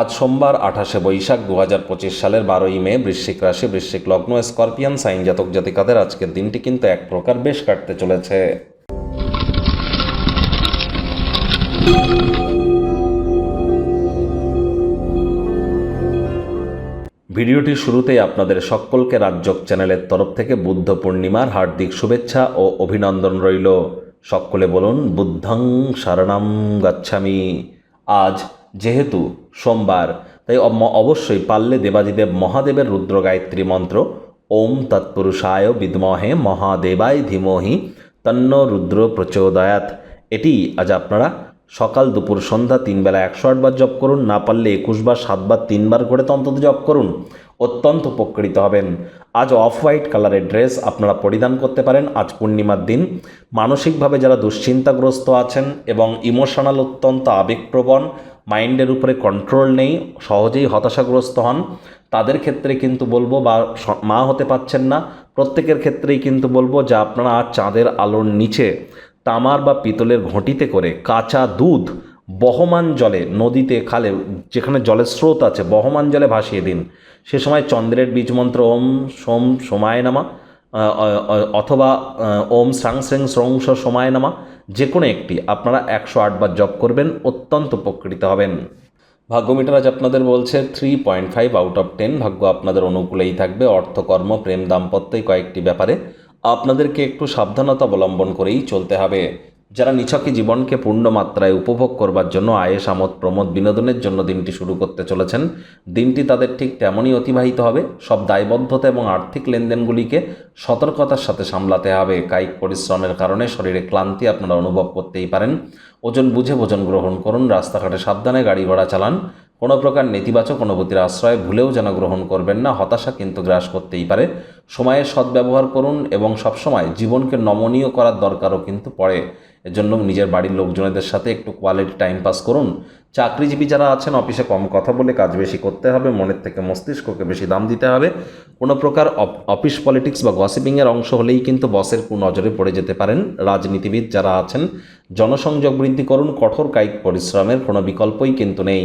আজ সোমবার আঠাশে বৈশাখ দু হাজার পঁচিশ সালের বারোই মে, বৃশ্চিক রাশি, বৃশ্চিক লগ্ন, স্করপিয়ান, সাইন জাতক জাতিকাদের আজকের দিনটি কিন্তু এক প্রকার বেশ কাটতে চলেছে। ভিডিওটি শুরুতেই আপনাদের সকলকে রাজ্যক চ্যানেলের তরফ থেকে বুদ্ধ পূর্ণিমার হার্দিক শুভেচ্ছা ও অভিনন্দন রইল। সকলে বলুন, বুদ্ধং শরণাম গাচ্ছামি। আজ যেহেতু সোমবার। তাই অবশ্যই পারলে দেবাদিদেব মহাদেবের রুদ্র গায়ত্রী মন্ত্র, ওম তৎপুরুষায় বিদ্মহে মহাদেবায় ধীমহি তন্ন রুদ্র প্রচোদয়াত এটি আজ আপনারা সকাল দুপুর সন্ধ্যা তিনবেলা একশো আটবার জপ করুন, না পারলে একুশ বার সাতবার তিনবার করে তো অন্তত জপ করুন। অত্যন্ত উপকৃত হবেন। আজ অফ হোয়াইট কালারের ড্রেস আপনারা পরিধান করতে পারেন। আজ পূর্ণিমার দিন। মানসিকভাবে যারা দুশ্চিন্তাগ্রস্ত আছেন এবং ইমোশনাল অত্যন্ত আবেগপ্রবণ মাইন্ডের উপরে কন্ট্রোল নেই, সহজেই হতাশাগ্রস্ত হন। তাদের ক্ষেত্রে কিন্তু বলব বা মা হতে পাচ্ছেন না। প্রত্যেকের ক্ষেত্রেই কিন্তু বলব যে আপনারা চাঁদের আলোর নিচে তামার বা পিতলের ঘটিতে করে কাঁচা দুধ বহমান জলে নদীতে খালে, যেখানে জলের স্রোত আছে, বহমান জলে ভাসিয়ে দিন। সে সময় চন্দ্রের বীজ মন্ত্র ওম সোম সোমায় নামা। অথবা ওম স্রাং স্রেং স্রংস সময় নামা যে কোনো একটি, আপনারা একশো আটবার জপ করবেন, অত্যন্ত উপকৃত হবেন। ভাগ্য মিটার আজ আপনাদের বলছে three point five out of ten ভাগ্য আপনাদের অনুকূলেই থাকবে, অর্থকর্ম, প্রেম দাম্পত্য কয়েকটি ব্যাপারে, আপনাদেরকে একটু সাবধানতা অবলম্বন করেই চলতে হবে। যারা নিছকই জীবনকে পূর্ণ মাত্রায় উপভোগ করবার জন্য আয়েস, আমোদ, প্রমোদ, বিনোদনের জন্য দিনটি শুরু করতে চলেছেন, দিনটি তাদের ঠিক তেমনই অতিবাহিত হবে। সব দায়বদ্ধতা এবং আর্থিক লেনদেনগুলিকে সতর্কতার সাথে সামলাতে হবে। কায়িক পরিশ্রমের কারণে শরীরে ক্লান্তি আপনারা অনুভব করতেই পারেন। ওজন বুঝে ভোজন গ্রহণ করুন, রাস্তাঘাটে সাবধানে গাড়ি ঘোড়া চালান। কোনো প্রকার নেতিবাচক অনুভূতির আশ্রয় ভুলেও যেন গ্রহণ করবেন না, হতাশা কিন্তু গ্রাস করতেই পারে। সময়ের সদ্ব্যবহার করুন এবং সবসময় জীবনকে নমনীয় করার দরকারও কিন্তু পড়ে। এজন্য নিজের বাড়ির লোকজনেদের সাথে একটু কোয়ালিটি টাইম পাস করুন। চাকরিজীবী যারা আছেন, অফিসে কম কথা বলে কাজ বেশি করতে হবে, মনের থেকে মস্তিষ্ককে বেশি দাম দিতে হবে। কোনো প্রকার অফিস পলিটিক্স বা গসিপিংয়ের অংশ হলেই কিন্তু বসের নজরে পড়ে যেতে পারেন। রাজনীতিবিদ যারা আছেন, জনসংযোগ বৃদ্ধি করুন, কঠোর কায়িক পরিশ্রমের কোনো বিকল্পই কিন্তু নেই।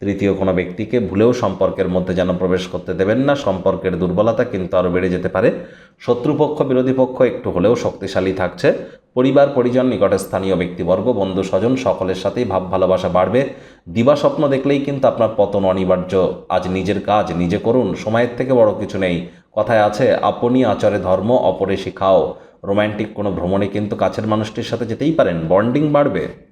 তৃতীয় কোনো ব্যক্তিকে ভুলেও সম্পর্কের মধ্যে যেন প্রবেশ করতে দেবেন না, সম্পর্কের দুর্বলতা কিন্তু আরও বেড়ে যেতে পারে। শত্রুপক্ষ, বিরোধী পক্ষ একটু হলেও শক্তিশালী থাকছে। পরিবার, পরিজন, নিকটে স্থানীয় ব্যক্তিবর্গ, বন্ধু, স্বজন সকলের সাথেই ভাব, ভালোবাসা বাড়বে। দিবা স্বপ্ন দেখলেই কিন্তু আপনার পতন অনিবার্য। আজ নিজের কাজ, নিজে করুন, সময়ের থেকে বড় কিছু নেই। কথায় আছে, আপনি আচরে ধর্ম, অপরে শিখাও। রোম্যান্টিক কোনো ভ্রমণে কিন্তু কাছের মানুষটির সাথে যেতেই পারেন, বন্ডিং বাড়বে।